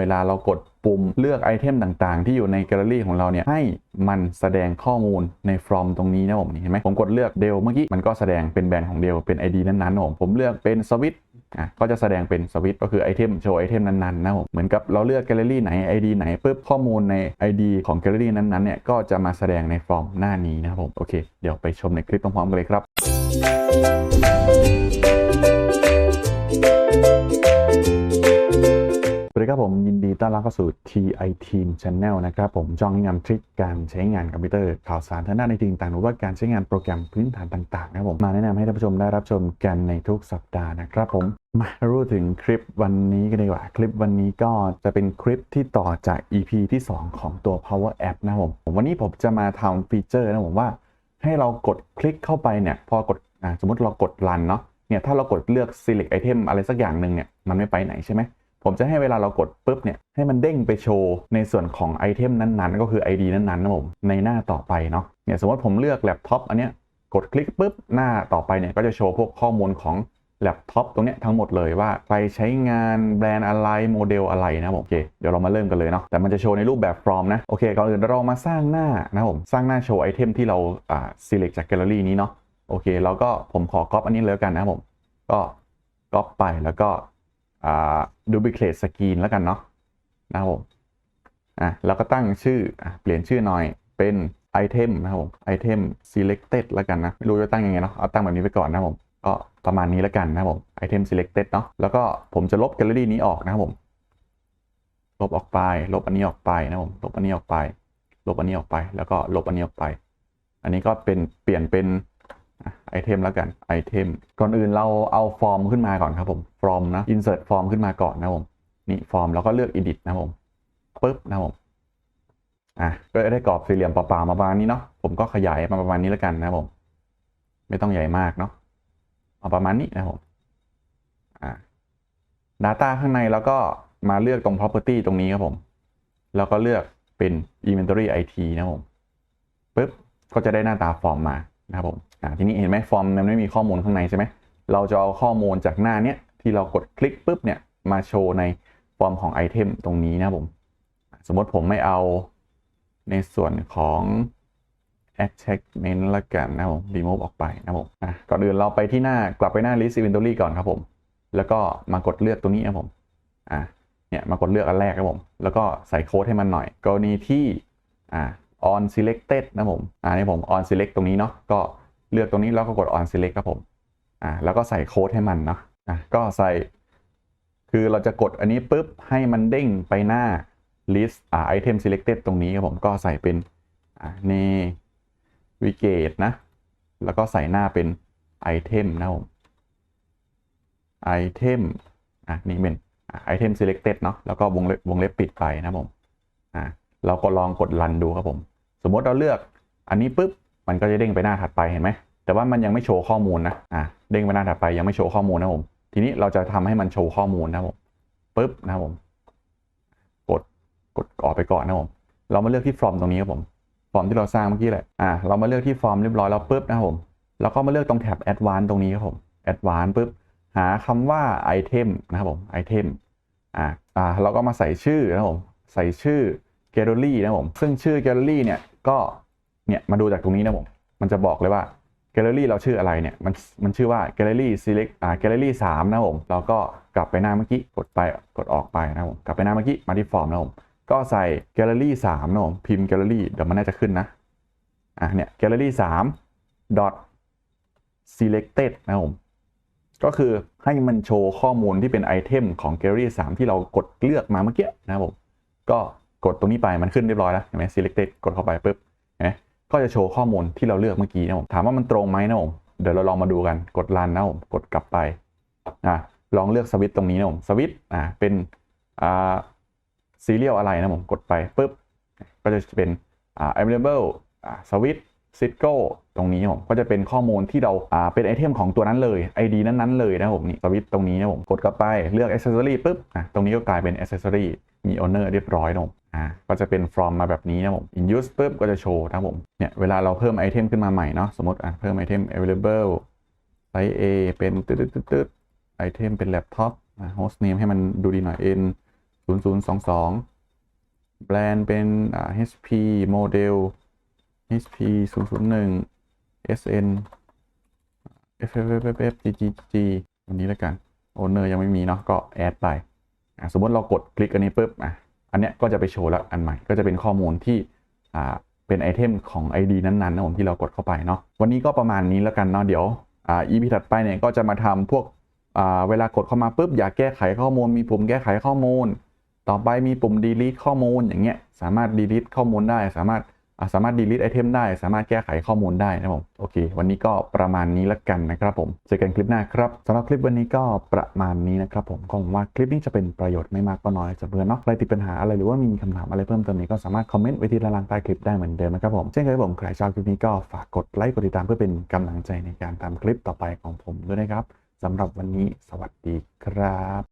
เวลาเรากดปุ่มเลือกไอเทมต่างๆ ที่อยู่ในแกลเลอรี่ของเราเนี่ยให้มันแสดงข้อมูลใน from ตรงนี้นะผมเห็นไหมผมกดเลือกเดลเมื่อกี้มันก็แสดงเป็นแบรนด์ของเดลเป็น ID นั้นๆนะผมผมเลือกเป็นสวิตอะก็จะแสดงเป็นสวิตก็คือไอเทมโชว์ไอเทมนั้นๆนะผมเหมือนกับเราเลือกแกลเลอรี่ไหน ID ไหนปุ๊บข้อมูลใน ID ของแกลเลอรี่นั้นๆเนี่ยก็จะมาแสดงใน from หน้านี้นะครับผมโอเค เดี๋ยวไปชมในคลิปพร้อมๆกันเลยครับ สวัสดีครับผมยินดีต้อนรับเข้าสู่ TI Team Channel นะครับผมจองแนะนำทริคการใช้งานคอมพิวเตอร์ข่าวสารทางด้านในทีต่างหรือว่าการใช้งานโปรแกรมพื้นฐานต่างๆนะครับผมมาแนะนำให้ท่านผู้ชมได้รับชมกันในทุกสัปดาห์นะครับผมมารู้ถึงคลิปวันนี้กันดีกว่า คลิปวันนี้ก็จะเป็นคลิปที่ต่อจาก EP ที่ 2 ของตัว Power App นะผมวันนี้ผมจะมาทำฟีเจอร์นะผมว่า ให้เรากดคลิกเข้าไปเนี่ยพอกดอสมมติเรากดรันเนาะเนี่ยถ้าเรากดเลือก select item อะไรสักอย่างหนึ่งเนี่ยมันไม่ไปไหนใช่ไหม ผมจะให้เวลาเรากดปุ๊บเนี่ยให้มันเด้งไปโชว์ในส่วนของไอเทมนั้นๆ ก็คือ ID นั้นๆนะผมในหน้าต่อไปเนาะเนี่ยสมมติผมเลือกแล็ปท็อปอันเนี้ยกดคลิกปุ๊บหน้าต่อไปเนี่ยก็จะโชว์พวกข้อมูลของแล็ปท็อปตรงเนี้ยทั้งหมดเลยว่าใครใช้งานแบรนด์อะไรโมเดลอะไรนะผมโอเคเดี๋ยวเรามาเริ่มกันเลยเนาะแต่มันจะโชว์ในรูปแบบ from นะโอเคก่อนอื่นเรามาสร้างหน้านะผมสร้างหน้าโชว์ไอเทมที่เราอ่า select จากแกลเลอรี่นี้เนาะโอเคแล้วก็ผมขอก๊อปอันนี้เลยกันนะผมก็ก๊อปไปแล้วก็ อ่า duplicate screen แล้วกันเนาะนะครับผมอะแล้วก็ตั้งชื่ออเปลี่ยนชื่อหน่อยเป็น item นะครับผม item selected แล้วกันนะไม่รู้จะตั้งยังไงเนาะเอาตั้งแบบนี้ไปก่อนนะครับผมก็ประมาณนี้แล้วกันนะครับผม item selected เนาะแล้วก็ผมจะลบแกลเลอรี่นี้ออกนะครับผมลบออกไป ลบอันนี้ออกไปนะผมลบอันนี้ออกไป ลบอันนี้ออกไป แล้วก็ลบอันนี้ออกไป อันนี้ก็เป็นเปลี่ยนเป็น ไอเทมแล้วกันไอเทมก่อนอื่นเราเอาฟอร์มขึ้นมาก่อนครับผมฟอร์มนะ insert ฟอร์มขึ้นมาก่อนนะผมนี่ฟอร์มแล้วก็เลือก edit นะผมปึ๊บนะผมอะก็ได้กรอบสี่เหลี่ยมเปล่าๆมาประมาณนี้เนาะผมก็ขยายมาประมาณนี้แล้วกันนะผมไม่ต้องใหญ่มากเนาะเอาประมาณนี้นะผมอ่า Data ข้างในแล้วก็มาเลือกตรง property ตรงนี้ครับผม แล้วก็เลือกเป็น inventory IT นะผมปึ๊บก็จะได้หน้าตาฟอร์มมานะครับผม อ่าทีนี้เห็นไหมฟอร์มมันไม่มีข้อมูลข้างในใช่ไหมเราจะเอาข้อมูลจากหน้าเนี้ยที่เรากดคลิกปุ๊บเนี่ยมาโชว์ในฟอร์มของไอเทมตรงนี้นะผม สมมติผมไม่เอาในส่วนของ attachment ละกันนะผม remove ออกไปนะผมอะก่อนอื่นเราไปที่หน้ากลับไปหน้า list inventory ก่อนครับผม แล้วก็มากดเลือกตรงนี้นะผมอะเนี่ยมากดเลือกอันแรกครับผม แล้วก็ใส่โค้ดให้มันหน่อย กรณีที่อ่า on selected นะผมอ่านี่ผม on select ตรงนี้เนาะก็ เลือกตรงนี้แล้วก็กด on select ครับผมอ่าแล้วก็ใส่โค้ดให้มันเนาะอะก็ใส่ คือเราจะกดอันนี้ปุ๊บให้มันเด้งไปหน้า list อ่า item selected ตรงนี้ครับผมก็ใส่เป็นอ่า navigate นะ แล้วก็ใส่หน้าเป็น item นะผม item อะนี่เป็น item selected เนาะแล้วก็วงเล็บวงเล็บปิดไปนะผมอ่าเราก็ลองกดรันดูครับผม สมมติเราเลือกอันนี้ปุ๊บ มันก็จะเด้งไปหน้าถัดไปเห็นไหมแต่ว่ามันยังไม่โชว์ข้อมูลนะอ่าเด้งไปหน้าถัดไปยังไม่โชว์ข้อมูลนะผมทีนี้เราจะทำให้มันโชว์ข้อมูลนะผมปุ๊บนะครับผมกดกดออกไปก่อนนะผมเรามาเลือกที่ from ตรงนี้ครับผมฟอร์มที่เราสร้างเมื่อกี้แหละ อ่า เรามาเลือกที่ from เรียบร้อยแล้วปุ๊บนะครับผม แล้วก็มาเลือกตรงแท็บ advanced ตรงนี้ครับผม advanced ปุ๊บ หาคำว่า item นะครับผม item อ่า อ่า เราก็มาใส่ชื่อนะครับผม ใส่ชื่อ gallery นะครับผม ซึ่งชื่อ gallery เนี่ย ก็ เนี่ยมาดูจากตรงนี้นะผม มันจะบอกเลยว่า gallery เราชื่ออะไรเนี่ย มันมันชื่อว่า gallery select อ่า gallery 3นะครับผมเราก็กลับไปหน้าเมื่อกี้กดไปกดออกไปนะผมกลับไปหน้าเมื่อกี้มาที่ form นะผมก็ใส่ gallery 3นะครับผมพิมพ์ gallery เดี๋ยวมันน่าจะขึ้นนะอะเนี่ย gallery 3 dot selected นะผมก็คือให้มันโชว์ข้อมูลที่เป็นไอเทมของ gallery 3ที่เรากดเลือกมาเมื่อกี้นะครับผมก็กดตรงนี้ไปมันขึ้นเรียบร้อยแล้วเห็นไหม selected กดเข้าไปปุ๊บเห็นไหม ก็จะโชว์ข้อมูลที่เราเลือกเมื่อกี้นะผมถามว่ามันตรงไหมนะผมเดี๋ยวเราลองมาดูกันกดรันนะผมกดกลับไปอะลองเลือกสวิตตรงนี้นะผมสวิตอะเป็นอ่าซีเรียลอะไรนะผมกดไปปุ๊บก็จะเป็นอ่า available อ่าสวิตซิโก้ รงนี้ผมก็จะเป็นข้อมูลที่เราอ่าเป็นไอเทมของตัวนั้นเลย ID นั้นๆเลยนะผมนี่สวิตตรงนี้นะผมกดกลับไปเลือก accessory ปุ๊บอะตรงนี้ก็กลายเป็น accessory มี owner เรียบร้อยนะผมอ่าก็จะเป็น from มาแบบนี้นะผม in use ปุ๊บก็จะโชว์นะผมเนี่ยเวลาเราเพิ่มไอเทมขึ้นมาใหม่เนาะสมมติอะเพิ่มไอเทม available size A เป็นตึ๊ดตึ๊ดตึ๊ดไอเทมเป็น laptop อะ host name ให้มันดูดีหน่อย n 0022แบรนด์เป็นอ่า HP โมเดล HP 001 SN FFFF GGG วันนี้แล้วกันโอเนอร์ยังไม่มีเนาะก็แอดไปสมมติเรากดคลิกอันนี้ปุ๊บอะอันเนี้ยก็จะไปโชว์แล้วอันใหม่ก็จะเป็นข้อมูลที่อ่าเป็นไอเทมของ ID นั้นๆนะผมที่เรากดเข้าไปเนาะวันนี้ก็ประมาณนี้แล้วกันเนาะเดี๋ยวอ่า EP ถัดไปเนี่ยก็จะมาทำพวกอ่าเวลากดเข้ามาปุ๊บอยากแก้ไขข้อมูล มีปุ่มแก้ไขข้อมูล ต่อไปมีปุ่ม delete ข้อมูลอย่างเงี้ยสามารถ delete ข้อมูลได้สามารถ สามารถ delete ไอเทมได้ สามารถแก้ไขข้อมูลได้นะผมโอเค วันนี้ก็ประมาณนี้ละกันนะครับผมเจอกันคลิปหน้าครับสำหรับคลิปวันนี้ก็ประมาณนี้นะครับผมก็หวังว่าคลิปนี้จะเป็นประโยชน์ไม่มากก็น้อยจะเพื่อนเนาะใครติดปัญหาอะไรหรือว่ามีคำถามอะไรเพิ่มเติมนี้ก็สามารถคอมเมนต์ไว้ที่ล่างใต้คลิปได้เหมือนเดิมนะครับผมเช่นเคยผมใครชอบคลิปนี้ก็ฝากกดไลค์กดติดตามเพื่อเป็นกำลังใจในการทำคลิปต่อไปของผมด้วยนะครับสำหรับวันนี้สวัสดีครับ